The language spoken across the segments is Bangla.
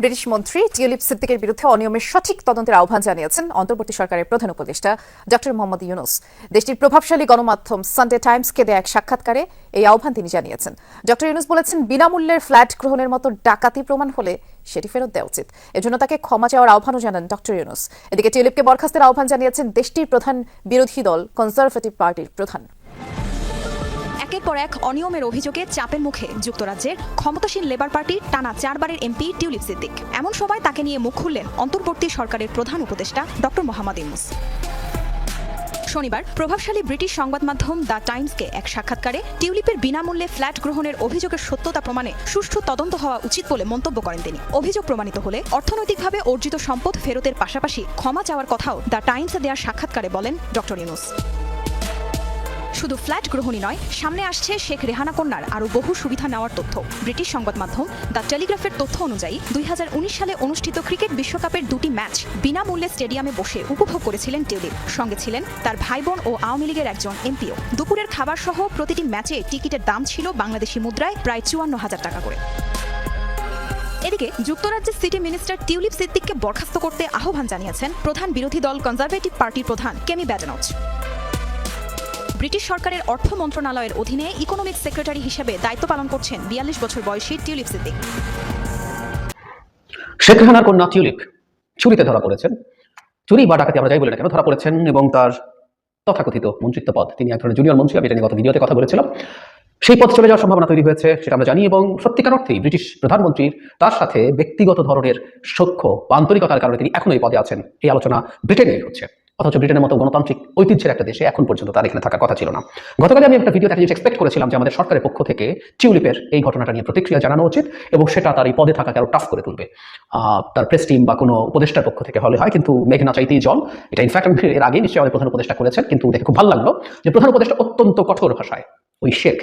ব্রিটিশ মন্ত্রী টিউলিপ সিদ্দিকের বিরুদ্ধে অনিয়মের সঠিক তদন্তের আহ্বান জানিয়েছেন অন্তর্বর্তী সরকারের প্রধান উপদেষ্টা ডক্টর মোহাম্মদ ইউনুস। দেশটির প্রভাবশালী গণমাধ্যম সানডে টাইমসকে দেয়া এক সাক্ষাৎকারে এই আহ্বান তিনি জানিয়েছেন। ডক্টর ইউনুস বলেছেন, বিনামূল্যের ফ্ল্যাট গ্রহণের মতো ডাকাতি প্রমাণ হলে সেটি ফেরত দেওয়া উচিত। এজন্য তাকে ক্ষমা চাওয়ার আহ্বানও জানান ডক্টর ইউনুস। এদিকে টিউলিপকে বরখাস্তের আহ্বান জানিয়েছেন দেশটির প্রধান বিরোধী দল, কনজারভেটিভ পার্টির প্রধান। একের পর এক অনিয়মের অভিযোগে চাপের মুখে যুক্তরাজ্যের ক্ষমতাসীন লেবার পার্টির টানা চারবারের এমপি টিউলিপ সিদ্দিক। এমন সময় তাকে নিয়ে মুখ খুললেন অন্তর্বর্তী সরকারের প্রধান উপদেষ্টা ডক্টর মোহাম্মদ ইউনুস। শনিবার প্রভাবশালী ব্রিটিশ সংবাদ মাধ্যম দ্য টাইমসকে এক সাক্ষাৎকারে টিউলিপের বিনামূল্যে ফ্ল্যাট গ্রহণের অভিযোগের সত্যতা প্রমাণে সুষ্ঠু তদন্ত হওয়া উচিত বলে মন্তব্য করেন তিনি। অভিযোগ প্রমাণিত হলে অর্থনৈতিকভাবে অর্জিত সম্পদ ফেরতের পাশাপাশি ক্ষমা চাওয়ার কথাও দ্য টাইমসে দেওয়া সাক্ষাৎকারে বলেন ডক্টর ইউনুস। শুধু ফ্ল্যাট গ্রহণই নয়, সামনে আসছে শেখ রেহানা কন্যার আরও বহু সুবিধা নেওয়ার তথ্য। ব্রিটিশ সংবাদ মাধ্যম দ্য টেলিগ্রাফের তথ্য অনুযায়ী, দুই হাজার উনিশ সালে অনুষ্ঠিত ক্রিকেট বিশ্বকাপের দুটি ম্যাচ বিনামূল্যে স্টেডিয়ামে বসে উপভোগ করেছিলেন টিউলিপ সঙ্গে ছিলেন তার ভাই বোন ও আওয়ামী লীগের একজন এমপিও। দুপুরের খাবার সহ প্রতিটি ম্যাচে টিকিটের দাম ছিল বাংলাদেশি মুদ্রায় প্রায় চুয়ান্ন হাজার টাকা করে। এদিকে যুক্তরাজ্যের সিটি মিনিস্টার টিউলিপ সিদ্দিককে বরখাস্ত করতে আহ্বান জানিয়েছেন প্রধান বিরোধী দল কনজারভেটিভ পার্টির প্রধান কেমি ব্যাডেনচ। ব্রিটিশ সরকারের অর্থ মন্ত্রণালয়ের অধীনে ইকোনমিক সেক্রেটারি হিসেবে দায়িত্ব পালন করছেন বিয়াল্লিশ বছর বয়সী টিউলিপ সিদ্দিক। শেখ রেহানার কন্যা টিউলিপ চুরিতে ধরা পড়েছেন। চুরি বা ডাকাতি আমরা যাই বলি না কেন, ধরা পড়েছেন এবং তার তথাকথিত মন্ত্রিত্ব পদ। তিনি এক ধরনের জুনিয়র মন্ত্রী, আমি এটা নিয়ে গত ভিডিওতে কথা বলেছিলাম। সেই পথ চলে যাওয়ার সম্ভাবনা তৈরি হয়েছে, সেটা আমরা জানি এবং সত্যিকার অর্থেই ব্রিটিশ প্রধানমন্ত্রীর তার সাথে ব্যক্তিগত ধরনের সখ্য, বা আন্তরিকতার কারণে তিনি এখনও এই পদে আছেন। এই আলোচনা ব্রিটেনেই হচ্ছে। অথচ ব্রিটেনের মতো গণতান্ত্রিক ঐতিহ্যের একটা দেশে এখন পর্যন্ত তার এখানে থাকার কথা ছিল না। গতকালে আমি একটা একটা জিনিস এক্সপেক্ট করেছিলাম যে আমাদের সরকারের পক্ষ থেকে টিউলিপের এই ঘটনাটা নিয়ে প্রতিক্রিয়া জানানো উচিত এবং সেটা তার এই পদে থাকাকে আরও টাফ করে তুলবে। তার প্রেস টিম বা কোনো উপদেষ্টার পক্ষ থেকে হলে হয়, কিন্তু মেঘনা চাইতেই জল। এটা ইনফ্যাক্ট আমি এর আগে নিশ্চয়ই আমাদের প্রধান উপদেষ্টা করেছেন, কিন্তু দেখে খুব ভালো লাগল যে প্রধান উপদেষ্টা অত্যন্ত কঠোর ভাষায়, ওই শেখ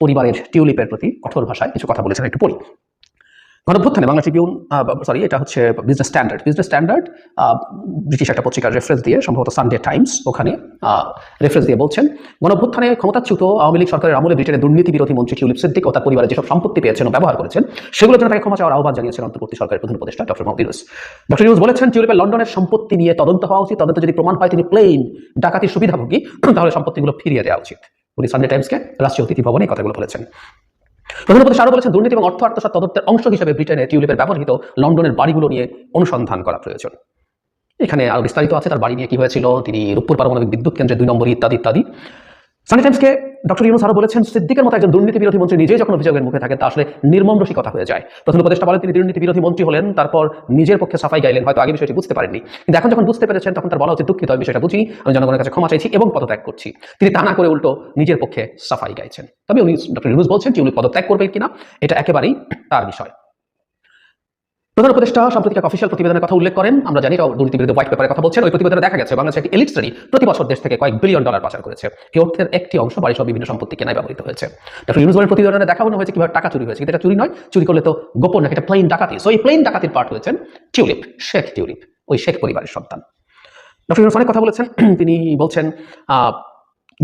পরিবারের টিউলিপের প্রতি কঠোর ভাষায় কিছু কথা বলেছেন, একটু পড়ি। গণভ্যুত্থানে বাংলা ট্রিবিউন সরি এটা হচ্ছে Business Standard Business Standard British একটা পত্রিকার রেফারেন্স দিয়ে, সম্ভবত সানডে টাইমস ওখানে রেফারেন্স দিয়ে বলছেন, গণভ্যুত্থানে ক্ষমতাচ্যুত আওয়ামী লীগ সরকারের আমলে ব্রিটেনের দুর্নীতি বিরোধী মন্ত্রী টিউলিপ সিদ্দিক ও তার পরিবারের যেসব সম্পত্তি পেয়েছেন ও ব্যবহার করেছেন, সেগুলোর জন্য তাকে ক্ষমা চাওয়ার আহ্বান জানিয়েছেন অন্তর্বর্তী সরকারের প্রধান উপদেষ্টা ডক্টর মোহাম্মদ ইউনুস। ডক্টর ইউনুস বলেছেন, টিউলিপের লন্ডনের সম্পত্তি নিয়ে তদন্ত হওয়া উচিত, তদন্ত যদি প্রমাণ হয় তিনি প্লেন ডাকাতির সুবিধাভোগী, তাহলে সম্পত্তিগুলো ফিরিয়ে দেওয়া উচিত। উনি সানডে টাইমসকে রাষ্ট্রীয় অতিথি ভবনে কথাগুলো বলেছেন। প্রধান উপদেশ আরও বলেছেন, দুর্নীতি এবং অর্থ আত্মসাত তদন্তের অংশ হিসেবে ব্রিটেনে টিউলিপের ব্যবহৃত লন্ডনের বাড়িগুলো নিয়ে অনুসন্ধান করা প্রয়োজন। এখানে আরও বিস্তারিত আছে, তার বাড়ি নিয়ে কি হয়েছিল, তিনি রূপপুর পারমাণবিক বিদ্যুৎ কেন্দ্রের দুই নম্বর ইত্যাদি ইত্যাদি। সানি টাইমসকে ডক্টর ইউনুস আরও বলেছেন, সিদ্দিকের মতো একজন দুর্নীতি বিরোধী মন্ত্রী নিজেই যখন অভিযোগের মুখে থাকেন, তা আসলে নির্মম রসিকতা হয়ে যায়। প্রধান উপদেষ্টা বলেন, তিনি দুর্নীতি বিরোধী মন্ত্রী হলেন, তারপর নিজের পক্ষে সাফাই গাইলেন, হয়তো আগে বিষয়টি বুঝতে পারেননি। কিন্তু এখন যখন বুঝতে পেরেছেন, তখন তার বলা হচ্ছে দুঃখিত, আমি বিষয়টা বুঝি, আমি জনগণের কাছে ক্ষমা চাইছি এবং পদত্যাগ করছি। তিনি তা না করে উল্টো নিজের পক্ষে সাফাই গাইছেন। তবে উনি ডক্টর ইউনুস বলছেন যে উনি পদত্যাগ করবেন কিনা, এটা একেবারেই তার বিষয়। প্রধান উপদেষ্টা সাম্প্রতিক এক অফিসিয়াল প্রতিবেদনের কথা উল্লেখ করেন। আমরা জানি দুর্নীতি বিরুদ্ধে হোয়াইট পেপারের কথা বলছেন। ওই প্রতিবেদনে দেখা গেছে বাংলাদেশের একটি এলিট শ্রেণি প্রতি বছর দেশ থেকে কয়েক বিলিয়ন ডলার পাচার করেছে। এই অর্থের একটি অংশ বাড়ি সহ বিভিন্ন সম্পত্তি কেনায় ব্যবহৃত হয়েছে। ডক্টর বলেন, প্রতিবেদনে দেখানো হয়েছে কীভাবে টাকা চুরি হয়েছে। কিন্তু এটা চুরি নয়। চুরি করলে তো গোপন নাকি এটা প্লেন ডাকাতি। সো এই প্লেন ডাকাতির পার্ট হয়েছেন টিউলিপ, শেখ টিউলিপ, ওই শেখ পরিবারের সন্তান। ডক্টর ইউনুস অনেক কথা বলেছেন। তিনি বলছেন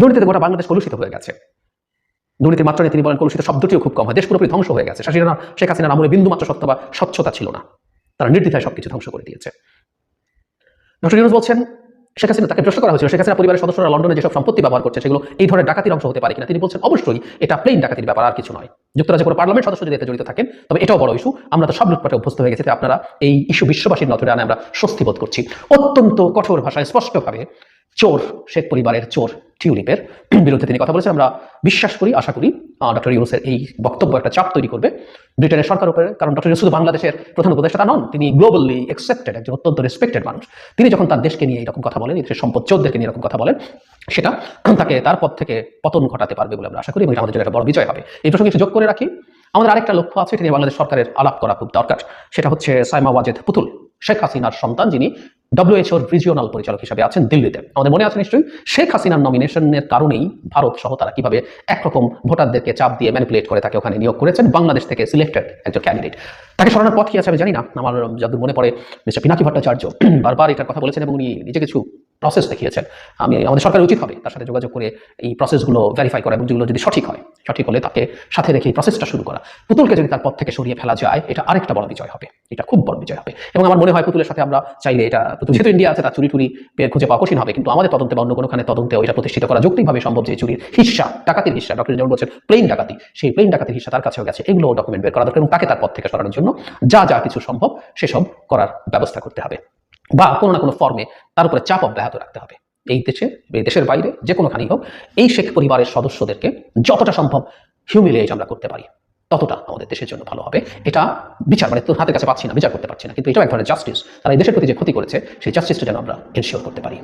দুর্নীতিতে গোটা বাংলাদেশ কলুষিত হয়ে গেছে। দুর্নীতির মাত্রা তিনি বলেন, কলুষিত শব্দটিও খুব কম হয়। দেশ পুরোপুরি ধ্বংস হয়ে গেছে। শাসিনা শেখ হাসিনার আমলে বিন্দু মাত্র সত্য বা স্বচ্ছতা ছিল না। তারা নির্দ্বিধায় সবকিছু ধ্বংস করে দিয়েছে। ডক্টর ইউনুস বলছেন, শেখ হাসিনা তাকে প্রশ্ন করা হয়েছিল, শেখ হাসিনা পরিবারের সদস্যরা লন্ডনে যেসব সম্পত্তি ব্যবহার করছে, সেগুলো এই ধরনের ডাকাতির অংশ হতে পারে কিনা, তিনি বলছেন, অবশ্যই এটা প্লেন ডাকাতির ব্যাপার, আর কিছু নয়। যুক্তরাজ্যের কোনো পার্লামেন্ট সদস্য যদি এতে জড়িত থাকেন, তবে এটাও বড় ইস্যু আমরা তো সব লুটপাটে অভ্যস্ত হয়ে গেছি আপনারা এই ইস্যু বিশ্ববাসীর নজরে আনে, আমরা স্বস্তি বোধ করছি। অত্যন্ত কঠোর ভাষায় স্পষ্টভাবে চোর, শেখ পরিবারের চোর টিউলিপের বিরুদ্ধে তিনি কথা বলেছেন। আমরা বিশ্বাস করি, আশা করি ডক্টর ইউনুসের এই বক্তব্য একটা চাপ তৈরি করবে। ব্রিটেনের সরকার উপরে, কারণ ডক্টর ইউনুস শুধু বাংলাদেশের প্রধান উপদেষ্টা নন, তিনি গ্লোবালি অ্যাকসেপ্টেড একজন অত্যন্ত রেসপেক্টেড মানুষ। তিনি যখন তার দেশকে নিয়ে এরকম কথা বলেন দেশের সম্পদ চোরদেরকে নিয়ে এরকম কথা বলেন, সেটা তাকে তার পথ থেকে পতন ঘটাতে পারবে বলে আমরা আশা করি, এবং আমাদের জন্য একটা বড় বিজয় হবে। এই প্রসঙ্গে একটু যোগ করে রাখি, আমাদের আরেকটা লক্ষ্য আছে, এটা নিয়ে বাংলাদেশ সরকারের আলাপ করা খুব দরকার। সেটা হচ্ছে সাইমা ওয়াজেদ পুতুল, শেখ হাসিনার সন্তান যিনি ডব্লিউএইচওর রিজিওনাল পরিচালক হিসেবে আছেন দিল্লিতে। আমাদের মনে আছে নিশ্চয়ই? শেখ হাসিনার নমিনেশনের কারণেই ভারত সহ তারা কীভাবে একরকম ভোটারদেরকে চাপ দিয়ে ম্যানিপুলেট করে তাকে ওখানে নিয়োগ করেছেন, বাংলাদেশ থেকে সিলেক্টেড একজন ক্যান্ডিডেট তাকে সরানোর পথ কি আছে আমি জানি না। আমার যাদের মনে পড়ে মিস্টার পিনাকি ভট্টাচার্য বারবার এটার কথা বলেছেন এবং উনি নিজে কিছু প্রসেস দেখিয়েছেন। আমি, আমাদের সরকারের উচিত হবে তার সাথে যোগাযোগ করে এই প্রসেসগুলো ভেরিফাই করা এবং যেগুলো যদি সঠিক হয়। সঠিক হলে তাকে সাথে রেখে প্রসেসটা শুরু করা। পুতুলকে যদি তার পথ থেকে সরিয়ে ফেলা যায়, এটা আরেকটা বড় বিজয় হবে। এটা খুব বড় বিজয় হবে। এবং আমার মনে হয় পুতুলের সাথে আমরা চাইলে এটা যেহেতু ইন্ডিয়া আছে, তার চুরি টুরি খুঁজে পাওয়া কঠিন হবে। কিন্তু আমাদের তদন্তে বা অন্য কোনোখানে তদন্তে এটা প্রতিষ্ঠিত করা যৌক্তিকভাবে সম্ভব যে চুরির হিস্সা, ডাকাতির হিস্সা ডক্টর যেমন বলছেন প্লেন ডাকাতি, সেই প্লেন ডাকাতির হিস্সা তার কাছেও গেছে। এগুলো ডকুমেন্ট বের করা দরকার এবং তাকে তার পথ থেকে সরানোর জন্য যা যা কিছু সম্ভব সেসব করার ব্যবস্থা করতে হবে। বা কোনো না কোনো ফর্মে তার উপরে চাপ অব্যাহত রাখতে হবে। এই দেশে, এই দেশের বাইরে যে কোনোখানেই হোক, এই শেখ পরিবারের সদস্যদেরকে যতটা সম্ভব হিউমিলিয়েট আমরা করতে পারি। ততটা আমাদের দেশের জন্য ভালো হবে। এটা বিচার মানে তোর হাতের কাছে পাচ্ছি না, বিচার করতে পারছি না। কিন্তু এটা এক ধরনের জাস্টিস তারা এই দেশের প্রতি যে ক্ষতি করেছে, সেই জাস্টিসটা যেন আমরা এনশিওর করতে পারি।